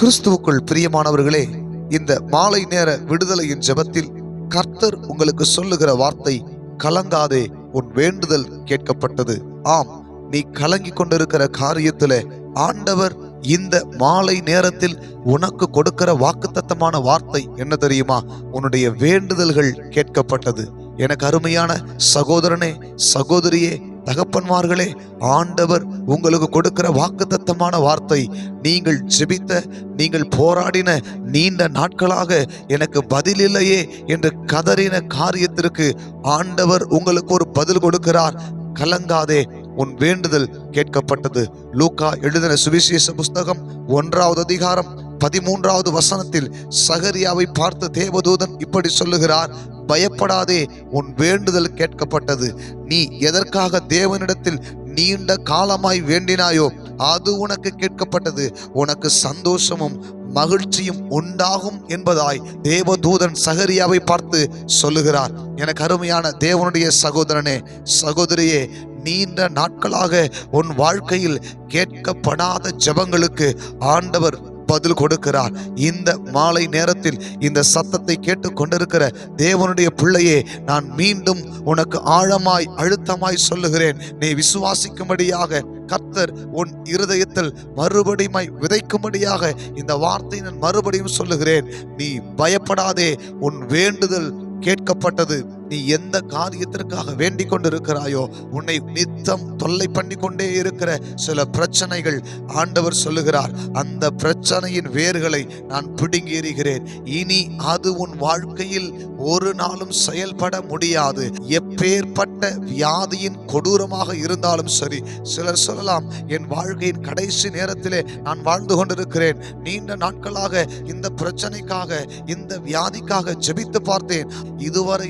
கிறிஸ்துவுக்குள் பிரியமானவர்களே இந்த மாலை நேர விடுதலையின் ஜெபத்தில் கர்த்தர் உங்களுக்கு சொல்லுகிற வார்த்தை கலங்காதே உன் வேண்டுதல் கேட்கப்பட்டது. ஆம் நீ கலங்கி கொண்டிருக்கிற காரியத்துல ஆண்டவர் இந்த மாலை நேரத்தில் உனக்கு கொடுக்கிற வாக்குத்தத்தமான வார்த்தை என்ன தெரியுமா? உன்னுடைய வேண்டுதல்கள் கேட்கப்பட்டது. எனக்கு அருமையான சகோதரனே சகோதரியே தகப்பன்மார்களே ஆண்டவர் உங்களுக்கு கொடுக்கிற வாக்குத்தத்தமான வார்த்தை நீங்கள் ஜெபித்த நீங்கள் போராடின நீண்ட நாட்களாக எனக்கு பதில் இல்லையே என்று கதறின காரியத்திற்கு ஆண்டவர் உங்களுக்கு ஒரு பதில் கொடுக்கிறார். கலங்காதே உன் வேண்டுதல் கேட்கப்பட்டது. லூக்கா எழுதின சுவிசேஷ புஸ்தகம் ஒன்றாவது அதிகாரம் பதிமூன்றாவது வசனத்தில் சகரியாவை பார்த்து தேவதூதன் இப்படி சொல்லுகிறார் பயப்படாதே உன் வேண்டுதல் கேட்கப்பட்டது. நீ எதற்காக தேவனிடத்தில் நீண்ட காலமாய் வேண்டினாயோ அது உனக்கு கேட்கப்பட்டது. உனக்கு சந்தோஷமும் மகிழ்ச்சியும் உண்டாகும் என்பதாய் தேவதூதன் சகரியாவை பார்த்து சொல்லுகிறார். எனக்கு அருமையான தேவனுடைய சகோதரனே சகோதரியே நீண்ட நாட்களாக உன் வாழ்க்கையில் கேட்கப்படாத ஜெபங்களுக்கு ஆண்டவர் பதில் கொடுக்கிறார். இந்த மாலை நேரத்தில் இந்த சத்தத்தை கேட்டு கொண்டிருக்கிற தேவனுடைய பிள்ளையே நான் மீண்டும் உனக்கு ஆழமாய் அழுத்தமாய் சொல்லுகிறேன். நீ விசுவாசிக்கும்படியாக கர்த்தர் உன் இருதயத்தில் மறுபடியுமாய் விதைக்கும்படியாக இந்த வார்த்தை நான் மறுபடியும் சொல்லுகிறேன். நீ பயப்படாதே உன் வேண்டுதல் கேட்கப்பட்டது. நீ எந்த காரியத்திற்காக வேண்டிக் கொண்டிருக்கிறாயோ உன்னை நித்தம் தொல்லை பண்ணி கொண்டே இருக்கிற சில பிரச்சனைகள் ஆண்டவர் சொல்லுகிறார். அந்த பிரச்சனையின் வேர்களை நான் பிடுங்கி எறிகிறேன். இனி அது உன் வாழ்க்கையில் ஒரு நாளும் செயல்பட முடியாது. எப்பேற்பட்ட வியாதியின் கொடூரமாக இருந்தாலும் சரி சிலர் சொல்லலாம் என் வாழ்க்கையின் கடைசி நேரத்திலே நான் வாழ்ந்து கொண்டிருக்கிறேன். நீண்ட நாட்களாக இந்த பிரச்சனைக்காக இந்த வியாதிக்காக ஜெபித்து பார்த்தேன். இதுவரை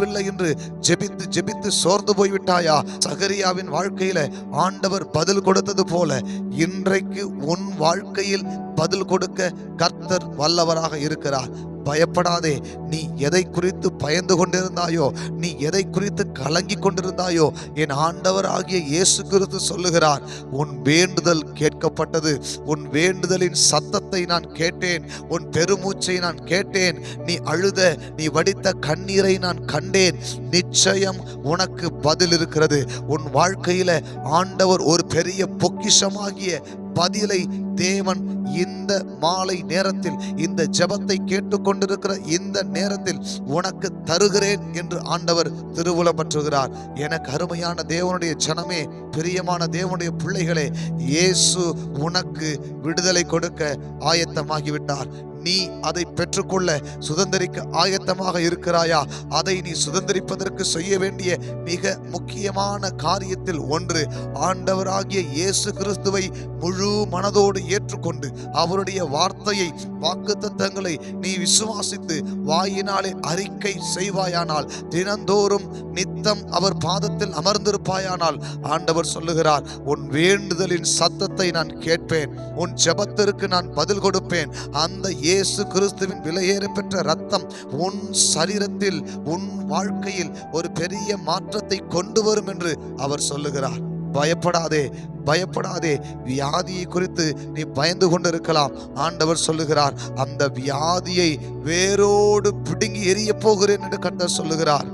முடியவில்லை என்று ஜெபித்து ஜெபித்து சோர்ந்து போய்விட்டாயா? சகரியாவின் வாழ்க்கையில ஆண்டவர் பதில் கொடுத்தது போல இன்றைக்கு உன் வாழ்க்கையில் பதில் கொடுக்க கர்த்தர் வல்லவராக இருக்கிறார். பயப்படாதே. நீ எதை குறித்து பயந்து கொண்டிருந்தாயோ நீ எதை குறித்து கலங்கி கொண்டிருந்தாயோ என் ஆண்டவர் ஆகிய இயேசு கிறிஸ்து சொல்லுகிறார் உன் வேண்டுதல் கேட்கப்பட்டது. உன் வேண்டுதலின் சத்தத்தை நான் கேட்டேன். உன் பெருமூச்சை நான் கேட்டேன். நீ அழுத நீ வடித்த கண்ணீரை நான் கண்டேன். நிச்சயம் உனக்கு பதில் இருக்கிறது. உன் வாழ்க்கையில ஆண்டவர் ஒரு பெரிய பொக்கிஷமாகிய பதிலை தேவன் இந்த மாலை நேரத்தில் இந்த ஜெபத்தை கேட்டுக்கொண்டிருக்கிற இந்த நேரத்தில் உனக்கு தருகிறேன் என்று ஆண்டவர் திருவுளம் பற்றுகிறார். எனக்கு அருமையான தேவனுடைய ஜனமே பிரியமான தேவனுடைய பிள்ளைகளே இயேசு உனக்கு விடுதலை கொடுக்க ஆயத்தமாகிவிட்டார். நீ அதை பெற்றுக்கொள்ள சுதந்திரிக்க ஆயத்தமாக இருக்கிறாயா? அதை நீ சுதந்திரிப்பதற்கு செய்ய வேண்டிய மிக முக்கியமான காரியத்தில் ஒன்று ஆண்டவராகிய இயேசு கிறிஸ்துவை முழு மனதோடு ஏற்றுக்கொண்டு அவருடைய வார்த்தையை வாக்குத்தத்தங்களை நீ விசுவாசித்து வாயினாலே அறிக்கை செய்வாயானால் தினந்தோறும் நித்தம் அவர் பாதத்தில் அமர்ந்திருப்பாயானால் ஆண்டவர் சொல்லுகிறார் உன் வேண்டுதலின் சத்தத்தை நான் கேட்பேன் உன் ஜபத்திற்கு நான் பதில் கொடுப்பேன் அந்த இயேசு கிறிஸ்துவின் விலையேற பெற்ற ரத்தம் உன் சரீரத்தில் உன் வாழ்க்கையில் ஒரு பெரிய மாற்றத்தை கொண்டு வரும் என்று அவர் சொல்லுகிறார். பயப்படாதே பயப்படாதே. வியாதியை குறித்து நீ பயந்து கொண்டிருக்கலாம். ஆண்டவர் சொல்லுகிறார் அந்த வியாதியை வேரோடு பிடுங்கி எரிய போகிறேன் என்று கர்த்தர் சொல்லுகிறார்.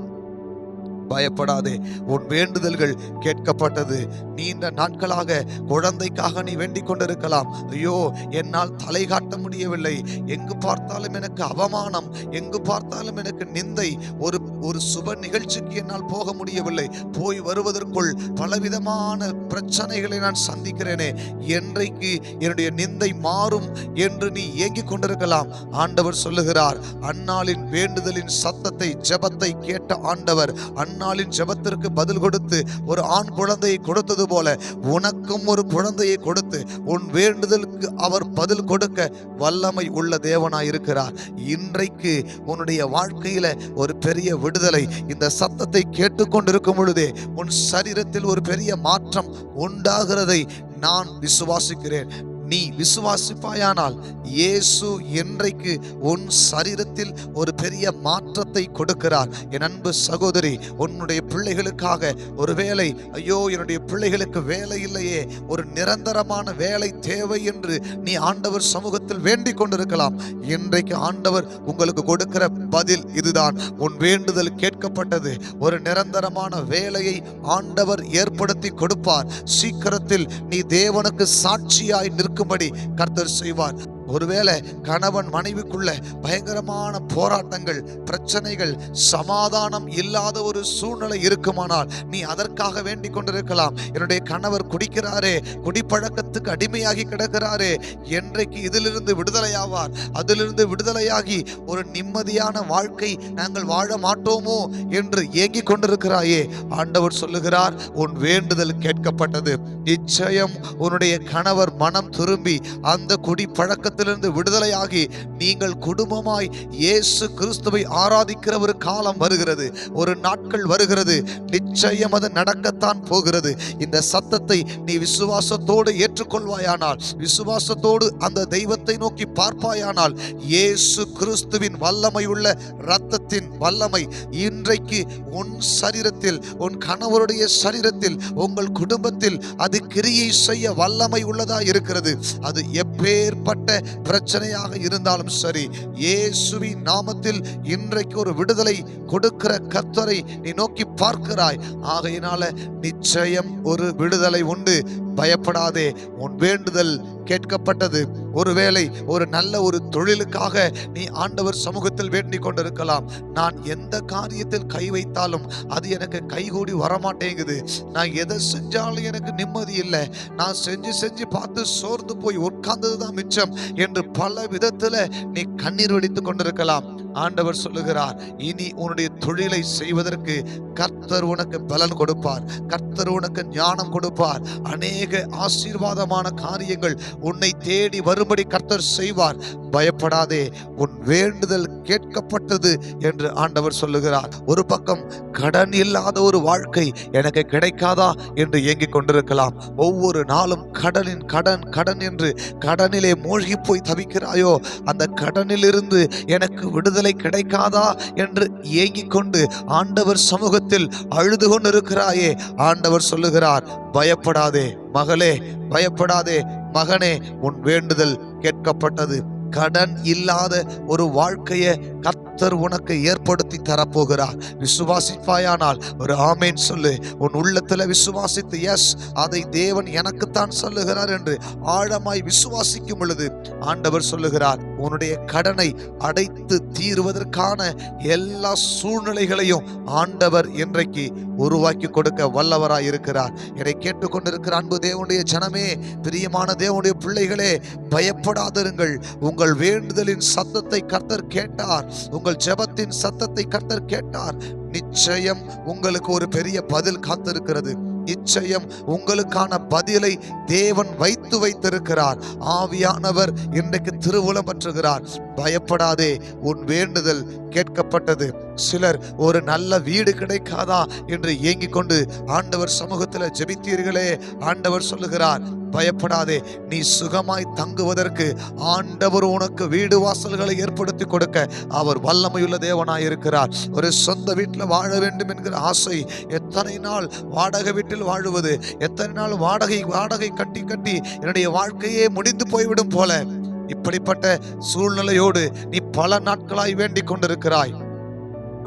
பயப்படாதே. உன் வேண்டுதல்கள் கேட்கப்பட்டது. நீண்ட நாட்களாக குழந்தைக்காக நீ வேண்டிக் கொண்டிருக்கலாம். ஐயோ என்னால் தலை காட்ட முடியவில்லை. எங்கு பார்த்தாலும் எனக்கு அவமானம் எங்கு பார்த்தாலும் எனக்கு நிந்தை. ஒரு ஒரு சுப நிகழ்ச்சிக்கு என்னால் போக முடியவில்லை. போய் வருவதற்குள் பலவிதமான பிரச்சனைகளை நான் சந்திக்கிறேனே. என்றைக்கு என்னுடைய நிந்தை மாறும் என்று நீ ஏங்கிக் கொண்டிருக்கலாம். ஆண்டவர் சொல்லுகிறார் அன்னாளின் வேண்டுதலின் சத்தத்தை ஜெபத்தை கேட்ட ஆண்டவர் அன்னாளின் ஜெபத்திற்கு பதில் கொடுத்து ஒரு ஆண் குழந்தையை கொடுத்தது போல உனக்கும் ஒரு குழந்தையை கொடுத்து உன் வேண்டுதலுக்கு அவர் பதில் கொடுக்க வல்லமை உள்ள தேவனாய் இருக்கிறார். இன்றைக்கு உன்னுடைய வாழ்க்கையில ஒரு பெரிய விடுதலை இந்த சத்தத்தை கேட்டுக்கொண்டிருக்கும் பொழுதே உன் சரீரத்தில் ஒரு பெரிய மாற்றம் உண்டாகிறதை நான் விசுவாசிக்கிறேன். நீ விசுவாசிப்பாயானால் இயேசு என்றைக்கு உன் சரீரத்தில் ஒரு பெரிய மாற்றத்தை கொடுக்கிறார். என் அன்பு சகோதரி உன்னுடைய பிள்ளைகளுக்காக ஒரு வேலை ஐயோ என்னுடைய பிள்ளைகளுக்கு வேலை இல்லையே ஒரு நிரந்தரமான வேலை தேவை என்று நீ ஆண்டவர் சமூகத்தில் வேண்டிக் கொண்டிருக்கலாம். இன்றைக்கு ஆண்டவர் உங்களுக்கு கொடுக்கிற பதில் இதுதான். உன் வேண்டுதல் கேட்கப்பட்டது. ஒரு நிரந்தரமான வேலையை ஆண்டவர் ஏற்படுத்தி கொடுப்பார். சீக்கிரத்தில் நீ தேவனுக்கு சாட்சியாய் நடக்கும்படி கர்த்தர் செய்வார். ஒருவேளை கணவன் மனைவிக்குள்ள பயங்கரமான போராட்டங்கள் பிரச்சனைகள் சமாதானம் இல்லாத ஒரு சூழ்நிலை இருக்குமானால் நீ அதற்காக வேண்டிக் கொண்டிருக்கலாம். என்னுடைய கணவர் குடிக்கிறாரே குடிப்பழக்கத்துக்கு அடிமையாகி கிடக்கிறாரே என்றைக்கு இதிலிருந்து விடுதலையாவார்? அதிலிருந்து விடுதலையாகி ஒரு நிம்மதியான வாழ்க்கை நாங்கள் வாழ மாட்டோமோ என்று ஏங்கிக் கொண்டிருக்கிறாயே? ஆண்டவர் சொல்லுகிறார் உன் வேண்டுதல் கேட்கப்பட்டது. நிச்சயம் உன்னுடைய கணவர் மனம் திரும்பி அந்த குடிப்பழக்க பாவத்திலிருந்து விடுதலையாகி நீங்கள் குடும்பமாய் இயேசு கிறிஸ்துவை ஆராதிக்கிற ஒரு காலம் வருகிறது. ஒரு நாட்கள் வருகிறது. நிச்சயம் அது நடக்கத்தான் போகிறது. இந்த சத்தத்தை நீ விசுவாசத்தோடு ஏற்றுக்கொள்வாயானால் விசுவாசத்தோடு அந்த தெய்வத்தை நோக்கி பார்ப்பாயானால் இயேசு கிறிஸ்துவின் வல்லமை உள்ள இரத்தத்தின் வல்லமை இன்றைக்கு உன் சரீரத்தில் உன் கணவருடைய சரீரத்தில் உங்கள் குடும்பத்தில் அது கிரியை செய்ய வல்லமை உள்ளதா இருக்கிறது. அது எப்பேற்பட்ட பிரச்சனையாக இருந்தாலும் சரி இயேசுவின் நாமத்தில் இன்றைக்கு ஒரு விடுதலை கொடுக்கிற கத்தரை நீ நோக்கி பார்க்கிறாய். ஆகையினால நிச்சயம் ஒரு விடுதலை உண்டு. பயப்படாதே உன் வேண்டுதல் கேட்கப்பட்டது. ஒருவேளை ஒரு நல்ல ஒரு தொழிலுக்காக நீ ஆண்டவர் சமூகத்தில் வேண்டிக் கொண்டிருக்கலாம். நான் எந்த காரியத்தில் கை வைத்தாலும் அது எனக்கு கைகூடி வரமாட்டேங்குது. நான் எதை செஞ்சாலும் எனக்கு நிம்மதி இல்லை. நான் செஞ்சு செஞ்சு பார்த்து சோர்ந்து போய் உட்கார்ந்தது தான் மிச்சம் என்று பல விதத்தில் நீ கண்ணீர் வடித்துக் கொண்டிருக்கலாம். ஆண்டவர் சொல்லுகிறார் இனி உன்னுடைய தொழிலை செய்வதற்கு கர்த்தர் உனக்கு பலன் கொடுப்பார். கர்த்தர் உனக்கு ஞானம் கொடுப்பார். அநேக ஆசீர்வாதமான காரியங்கள் உன்னை தேடி வரும் வரும்படி கர்த்தர் செய்வார். பயப்படாதே உன் வேண்டுதல் கேட்கப்பட்டது என்று ஆண்டவர் சொல்லுகிறார். ஒரு பக்கம் கடன் இல்லாத ஒரு வாழ்க்கை எனக்கு கிடைக்காதா என்று இயங்கிக் கொண்டிருக்கலாம். ஒவ்வொரு நாளும் கடனின் கடன் கடன் என்று கடனிலே மூழ்கி போய் தவிக்கிறாயோ அந்த கடனிலிருந்து எனக்கு விடுதலை கிடைக்காதா என்று ஏங்கிக் கொண்டு ஆண்டவர் சமூகத்தில் அழுது கொண்டிருக்கிறாயே ஆண்டவர் சொல்லுகிறார் பயப்படாதே மகளே பயப்படாதே மகனே உன் வேண்டுதல் கேட்கப்பட்டது. கடன் இல்லாத ஒரு வாழ்க்கையை கத்தர் உனக்கு ஏற்படுத்தி தரப்போகிறார். விசுவாசிப்பாயானால் ஒரு ஆமேன் சொல்லு. உன் உள்ளத்துல விசுவாசித்து எஸ் அதை தேவன் எனக்குத்தான் சொல்லுகிறார் என்று ஆழமாய் விசுவாசிக்கும் பொழுது ஆண்டவர் சொல்லுகிறார் உன்னுடைய கடனை அடைத்து தீருவதற்கான எல்லா சூழ்நிலைகளையும் ஆண்டவர் இன்றைக்கு உருவாக்கி கொடுக்க வல்லவராய் இருக்கிறார். என்னை கேட்டுக்கொண்டிருக்கிற அன்பு தேவனுடைய ஜனமே பிரியமான தேவனுடைய பிள்ளைகளே பயப்படாதிருங்கள். உங்கள் வேண்டுதலின் சத்தத்தை கர்த்தர் கேட்டார். உங்கள் ஜெபத்தின் சத்தத்தை கர்த்தர் கேட்டார். நிச்சயம் உங்களுக்கு ஒரு பெரிய பதில் காத்திருக்கிறது. நிச்சயம் உங்களுக்கான பதிலை தேவன் வைத்து வைத்திருக்கிறார். ஆவியானவர் இன்றைக்கு திருவுளம் பற்றுகிறார். பயப்படாதே உன் வேண்டுதல் கேட்கப்பட்டது. சிலர் ஒரு நல்ல வீடு கிடைக்காதா என்று ஏங்கிக் கொண்டு ஆண்டவர் சமூகத்தில் ஜெபித்தீர்களே ஆண்டவர் சொல்லுகிறார். பயப்படாதே நீ சுகமாய் தங்குவதற்கு ஆண்டவர் உனக்கு வீடு வாசல்களை ஏற்படுத்தி கொடுக்க அவர் வல்லமையுள்ள தேவனாய் இருக்கிறார் ஒரு சொந்த வீட்டில் வாழ வேண்டும் என்கிற ஆசை எத்தனை நாள் வாடகை வீட்டில் வாழுவது. எத்தனை நாள் வாடகை வாடகை கட்டி கட்டி என்னுடைய வாழ்க்கையே முடிந்து போய்விடும் போல. இப்படிப்பட்ட சூழ்நிலையோடு நீ பல நாட்களாய் வேண்டிக் கொண்டிருக்கிறாய்.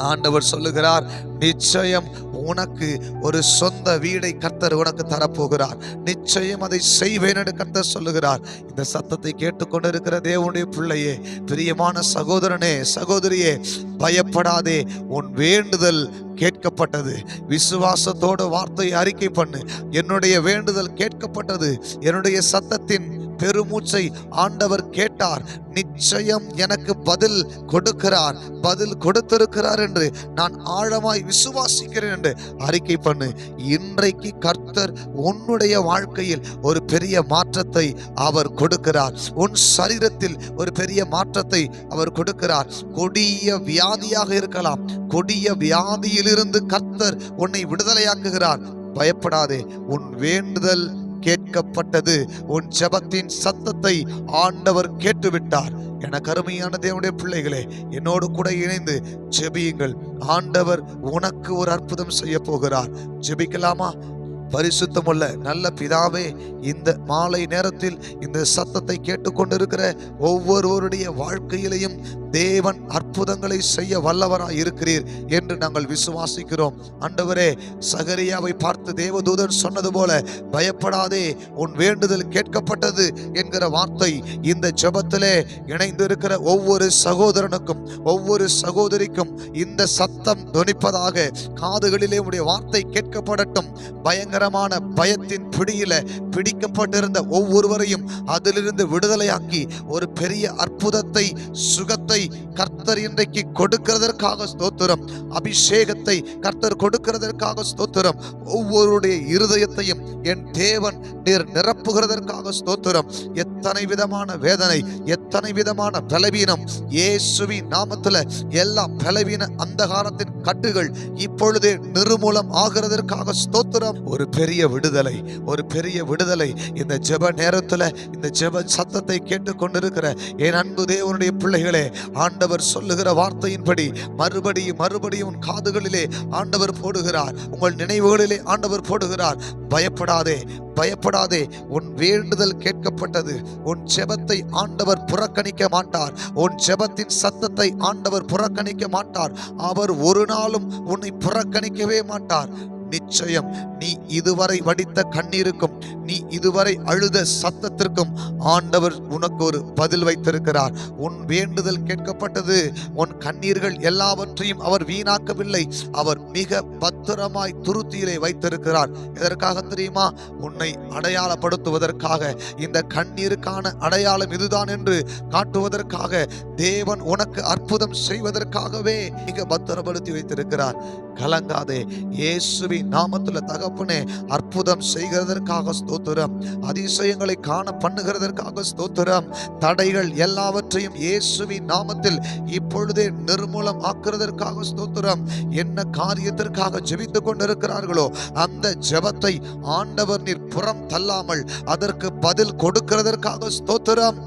ஆண்டவர் சொல்லுகிறார் நிச்சயம் உனக்கு ஒரு சொந்த வீடை கர்த்தர் உனக்கு தரப்போகிறார். நிச்சயம் அதை செய்வேன் என்று கர்த்தர் சொல்லுகிறார். இந்த சத்தத்தை கேட்டுக்கொண்டிருக்கிற தேவனுடைய பிள்ளையே பிரியமான சகோதரனே சகோதரியே பயப்படாதே. உன் வேண்டுதல் கேட்கப்பட்டது. விசுவாசத்தோட வார்த்தையை அறிக்கை பண்ணு. என்னுடைய வேண்டுதல் கேட்கப்பட்டது. என்னுடைய சத்தத்தின் பெருமூச்சை ஆண்டவர் கேட்டார். நிச்சயம் எனக்கு பதில் கொடுக்கிறார். பதில் கொடுத்திருக்கிறார் என்று நான் ஆழமாய் விசுவாசிக்கிறேன் என்று அறிக்கை பண்ணு. இன்றைக்கு கர்த்தர் உன்னுடைய வாழ்க்கையில் ஒரு பெரிய மாற்றத்தை அவர் கொடுக்கிறார். உன் சரீரத்தில் ஒரு பெரிய மாற்றத்தை அவர் கொடுக்கிறார். கொடிய வியாதியாக இருக்கலாம். கொடிய வியாதியிலிருந்து கர்த்தர் உன்னை விடுதலையாக்குகிறார். பயப்படாதே. உன் வேண்டுதல் கேட்கப்பட்டது. உன் ஜெபத்தின் சத்தத்தை ஆண்டவர் கேட்டுவிட்டார். என கருமையான தேவனுடைய பிள்ளைகளே என்னோடு கூட இணைந்து ஜெபியுங்கள். ஆண்டவர் உனக்கு ஒரு அற்புதம் செய்ய போகிறார். ஜெபிக்கலாமா? பரிசுத்தமுள்ள நல்ல பிதாவே இந்த மாலை நேரத்தில் இந்த சத்தத்தை கேட்டுக்கொண்டிருக்கிற ஒவ்வொருவருடைய வாழ்க்கையிலையும் தேவன் அற்புதங்களை செய்ய வல்லவராய் இருக்கிறீர் என்று நாங்கள் விசுவாசிக்கிறோம். அண்டவரே சகரியாவை பார்த்து தேவதூதன் சொன்னது போல பயப்படாதே உன் வேண்டுதல் கேட்கப்பட்டது என்கிற வார்த்தை இந்த ஜபத்திலே இணைந்து இருக்கிற ஒவ்வொரு சகோதரனுக்கும் ஒவ்வொரு சகோதரிக்கும் இந்த சத்தம் துணிப்பதாக காதுகளிலே உடைய வார்த்தை கேட்கப்படட்டும். பயங்கர பயங்கரமான பயத்தின் பிடியில பிடிக்கப்பட்டிருந்த ஒவ்வொருவரையும் அதிலிருந்து விடுதலையாக்கி ஒரு பெரிய அற்புதத்தை சுகத்தை கர்த்தர் இன்றைக்கு கொடுக்கிறதற்காக ஸ்தோத்திரம். அபிஷேகத்தை கர்த்தர் கொடுக்கிறதற்காக ஸ்தோத்திரம். ஒவ்வொருடைய இருதயத்தையும் என் தேவன் நீர் நிரப்புகிறதற்காக ஸ்தோத்திரம். எத்தனை விதமான வேதனை எத்தனை விதமான பலவீனம். இயேசுவி நாமத்துல எல்லா பலவீன அந்தகாரத்தின் கட்டுகள் இப்பொழுதே நிர்மூலம் ஆகிறதற்காக ஸ்தோத்திரம். ஒரு பெரிய விடுதலை ஒரு பெரிய விடுதலை. இந்த ஜெப நேரத்தில் இந்த ஜெப சத்தத்தை கேட்டுக்கொண்டிருக்கிற என் அன்பு தேவனுடைய பிள்ளைகளே ஆண்டவர் சொல்லுகிற வார்த்தையின்படி மறுபடியும் மறுபடியும் உன் காதுகளிலே ஆண்டவர் போடுகிறார். உங்கள் நினைவுகளிலே ஆண்டவர் போடுகிறார். பயப்படாதே பயப்படாதே. உன் வேண்டுதல் கேட்கப்பட்டது. உன் ஜெபத்தை ஆண்டவர் புறக்கணிக்க மாட்டார். உன் ஜெபத்தின் சத்தத்தை ஆண்டவர் புறக்கணிக்க மாட்டார். அவர் ஒரு நாளும் உன்னை புறக்கணிக்கவே மாட்டார். நிச்சயம் நீ இதுவரை வடித்த கண்ணீருக்கும் நீ இதுவரை அழுத சத்தத்திற்கும் ஆண்டவர் உனக்கு ஒரு பதில் வைத்திருக்கிறார். உன் வேண்டுதல் கேட்கப்பட்டது. உன் கண்ணீர்கள் எல்லாவற்றையும் அவர் வீணாக்கவில்லை. அவர் மிக பத்திரமாய் துருத்தியிலே வைத்திருக்கிறார். எதற்காக தெரியுமா? உன்னை அடையாளப்படுத்துவதற்காக. இந்த கண்ணீருக்கான அடையாளம் இதுதான் என்று காட்டுவதற்காக. தேவன் உனக்கு அற்புதம் செய்வதற்காகவே மிக பத்திரப்படுத்தி வைத்திருக்கிறார். கலங்காதே. இயேசுவின் நாமத்துல தகப்பனே அற்புதம் செய்கிறதற்காக ஸ்தோத்திரம். அதிசயங்களை காண பண்ணுகிறதற்காக ஸ்தோத்திரம். தடைகள் எல்லாவற்றையும் இயேசுவின் நாமத்தில் இப்பொழுதே நிர்மூலம் ஆக்குறதற்காக ஸ்தோத்திரம். என்ன காரியத்திற்காக ஜெபித்து கொண்டிருக்கிறார்களோ அந்த ஜெபத்தை ஆண்டவர் நீர் புறம் தள்ளாமல் அதற்கு பதில் கொடுக்கிறதற்காக ஸ்தோத்திரம்.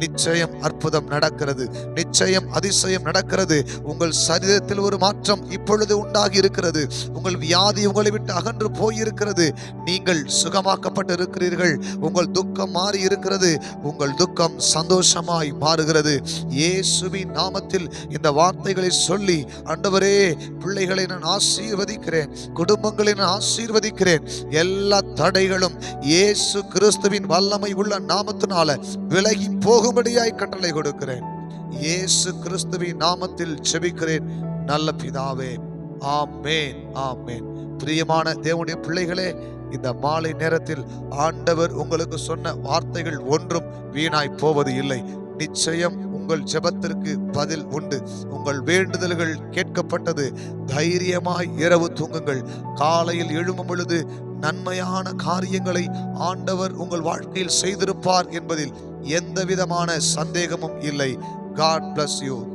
நிச்சயம் அற்புதம் நடக்கிறது. நிச்சயம் அதிசயம் நடக்கிறது. உங்கள் சரீரத்தில் ஒரு மாற்றம் இப்பொழுது உண்டாகி இருக்கிறது. உங்கள் வியாதி உங்களை விட்டு அகன்று போயிருக்கிறது. நீங்கள் சுகமாக்கப்பட்டு இருக்கிறீர்கள் உங்கள் துக்கம் மாறி இருக்கிறது. உங்கள் துக்கம் சந்தோஷமாய் மாறுகிறது. இயேசுவின் நாமத்தில் இந்த வார்த்தைகளை சொல்லி ஆண்டவரே பிள்ளைகளை நான் ஆசீர்வதிக்கிறேன். குடும்பங்களை நான் ஆசீர்வதிக்கிறேன். எல்லா தடைகளும் இயேசு கிறிஸ்துவின் வல்லமை உள்ள நாமத்தினால விலகி போகும் போகும்படியாய் கட்டளை கொடுக்கிறேன். இயேசு கிறிஸ்துவின் நாமத்தில் செபிக்கிறேன் நல்ல பிதாவே ஆமேன் ஆமேன். பிரியமான தேவனுடைய பிள்ளைகளே இந்த மாலை நேரத்தில் ஆண்டவர் உங்களுக்கு சொன்ன வார்த்தைகள் ஒன்றும் வீணாய் போவது இல்லை. நிச்சயம் உங்கள் ஜெபத்திற்கு பதில் உண்டு. உங்கள் வேண்டுதல்கள் கேட்கப்பட்டது. தைரியமாய் இரவு தூங்குங்கள். காலையில் எழும்பும் பொழுது நன்மையான காரியங்களை ஆண்டவர் உங்கள் வாழ்க்கையில் செய்திருப்பார் என்பதில் எந்த விதமான சந்தேகமும் இல்லை. God bless you